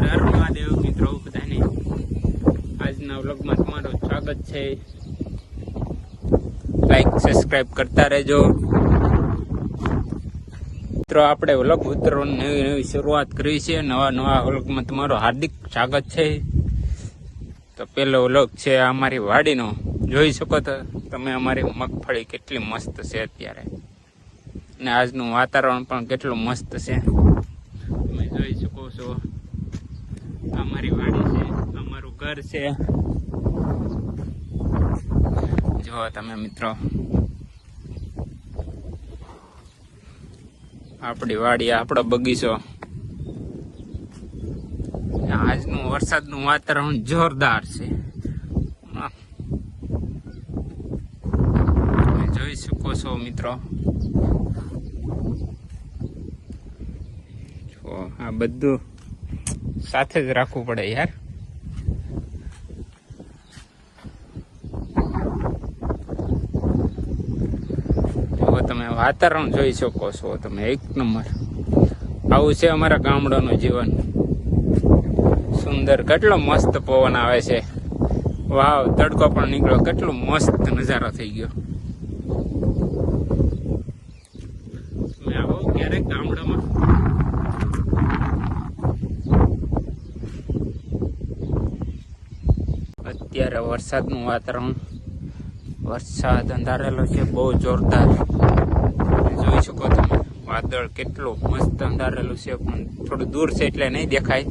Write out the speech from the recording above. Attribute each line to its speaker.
Speaker 1: હર મહાદેવ મિત્રો, બધાને આજના વ્લોગમાં તમારું સ્વાગત છે. લાઈક સબસ્ક્રાઈબ કરતા રહેજો. મિત્રો, આપણે વ્લોગ ઉતરવાની નવી નવી શરૂઆત કરી છે. નવા નવા વ્લોગમાં તમારું હાર્દિક સ્વાગત છે. તો પેલો વ્લોગ છે અમારી વાડીનો. જોઈ શકો તો તમે અમારી મગફળી કેટલી મસ્ત છે અત્યારે. ને આજનું વાતાવરણ પણ કેટલું મસ્ત છે તમે જોઈ શકો છો આ અમારી વાડી છે અમારું ઘર છે. જુઓ તમે મિત્રો. આપણી વાડી, આપણો બગીચો. આજનું વરસાદનું વાતાવરણ જોરદાર છે. જોઈ શકો છો મિત્રો. જો આ બધું સાથે જ રાખવું પડે યાર જો તમે વાતાવરણ જોઈ શકો છો તમે એક નંબર. આવું છે અમારા ગામડાનું જીવન. સુંદર, કેટલો મસ્ત પવન આવે છે. વાવ, તડકો પણ નીકળ્યો. કેટલો મસ્ત નજારો થઈ ગયો. તમે આવો ક્યારેક ગામડામાં. અત્યારે વરસાદનું વાતાવરણ. વરસાદ અંધારેલો છે, બહુ જોરદાર. વાદળ કેટલું મસ્ત અંધારેલું છે પણ થોડું દૂર છે એટલે નહીં દેખાય.